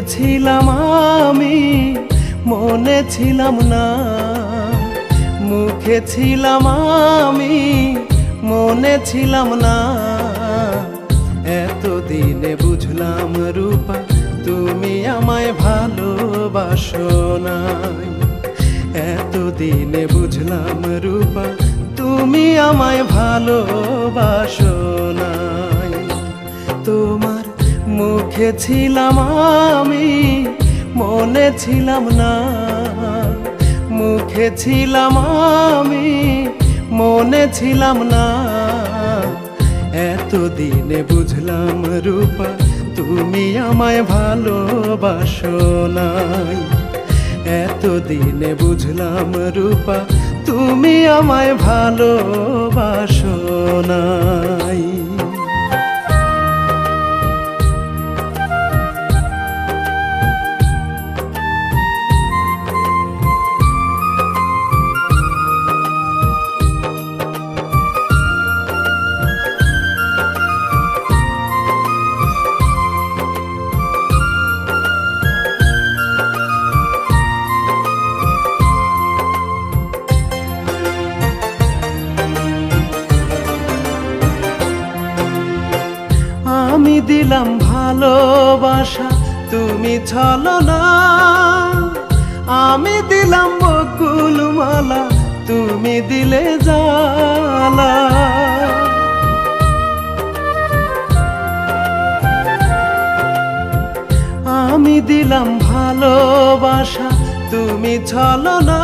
ছিলাম আমি, মনে ছিলাম না। মুখে ছিলাম আমি, মনে ছিলাম না। এতদিনে বুঝলাম রূপা, তুমি আমায় ভালোবাসো নাই। এতদিনে বুঝলাম রূপা, তুমি আমায় ভালোবাসো নাই। তোমার মুখে ছিলাম আমি, মনে ছিলাম না। মুখে ছিলাম আমি, মনে ছিলাম না। এতদিনে বুঝলাম রূপা, তুমি আমায় ভালোবাসো নাই। এতদিনে বুঝলাম রূপা, তুমি আমায় ভালোবাসো নাই। আমি দিলাম ভালোবাসা, তুমি ছলো না। আমি দিলাম বকুল মালা তুমি দিলে জালা আমি দিলাম ভালোবাসা, তুমি ছলো না।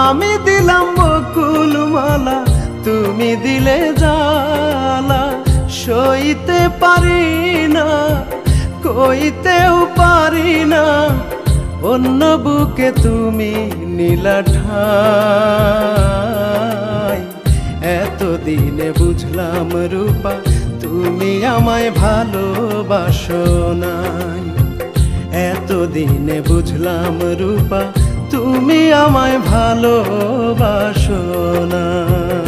আমি দিলাম বকুল মালা তুমি দিলে জালা সইতে পারি না, কইতেও পারি না, অন্য বুকে তুমি নীলা ঠাই। এতদিনে বুঝলাম রূপা, তুমি আমায় ভালোবাসো নাই। এতদিনে বুঝলাম রূপা, তুমি আমায় ভালোবাসো নাই।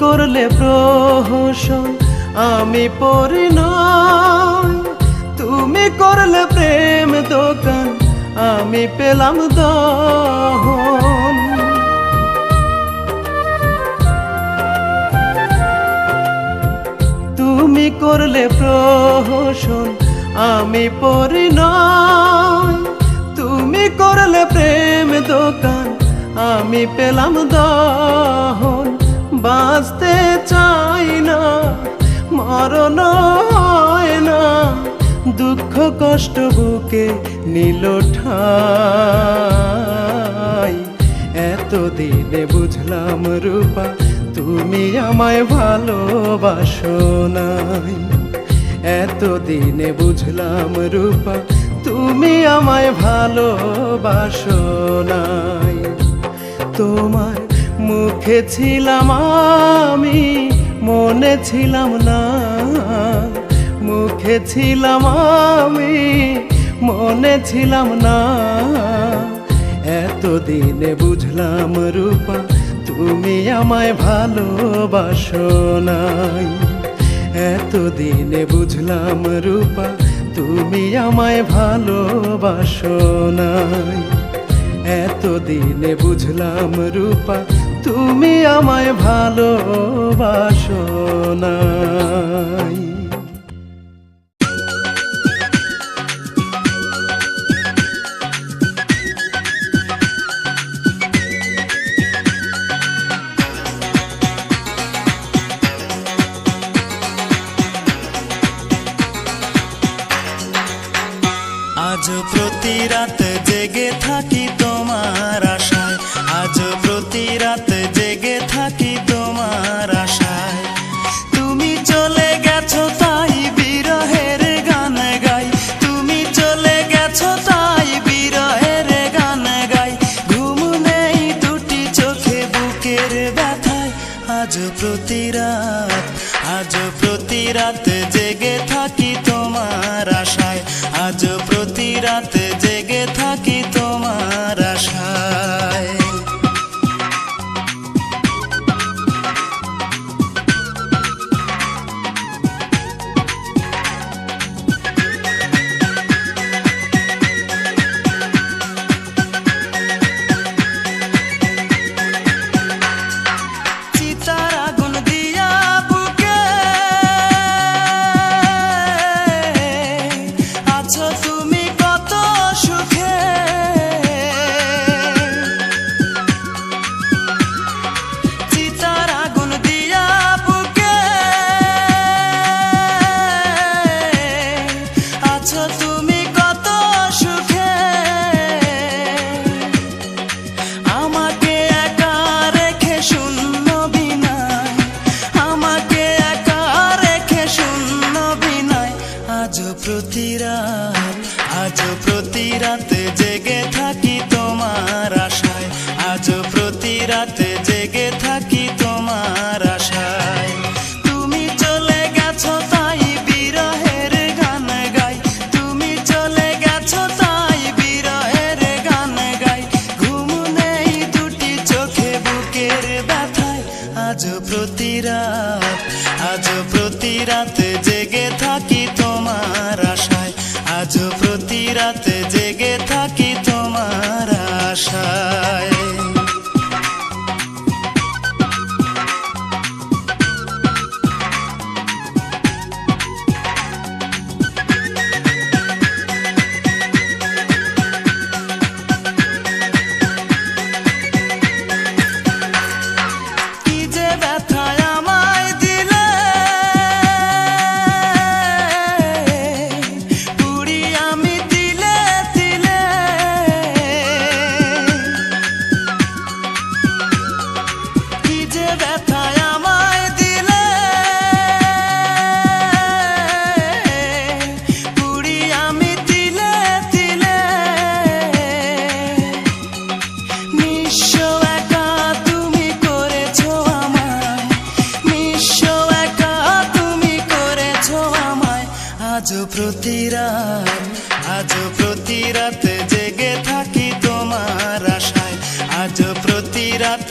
করলে প্রহসন, আমি পড়ি তুমি করলে প্রেম দোকান, আমি পেলাম দহন। তুমি করলে প্রহসন, আমি পড়ি তুমি করলে প্রেম দোকান, আমি পেলাম দহন। বাঁচতে চাই না, মরণ হয় না, দুঃখ কষ্ট বুকে নীল ঠাই। এতদিনে বুঝলাম রূপা, তুমি আমায় ভালোবাসো নাই। এতদিনে বুঝলাম রূপা, তুমি আমায় ভালোবাসো নাই। তোমার মুখে ছিলাম আমি, মনে ছিলাম না। মুখে ছিলাম আমি, মনে ছিলাম না। এতদিনে বুঝলাম রূপা, তুমি আমায় ভালোবাসো নাই। এতদিনে বুঝলাম রূপা, তুমি আমায় ভালোবাসো নাই। এতদিনে বুঝলাম রূপা তুমি আমায় ভালোবাসো নাই। আজ প্রতি রাত জেগে থাকি তোমার আশায়। আজ প্রতি রাত Quédate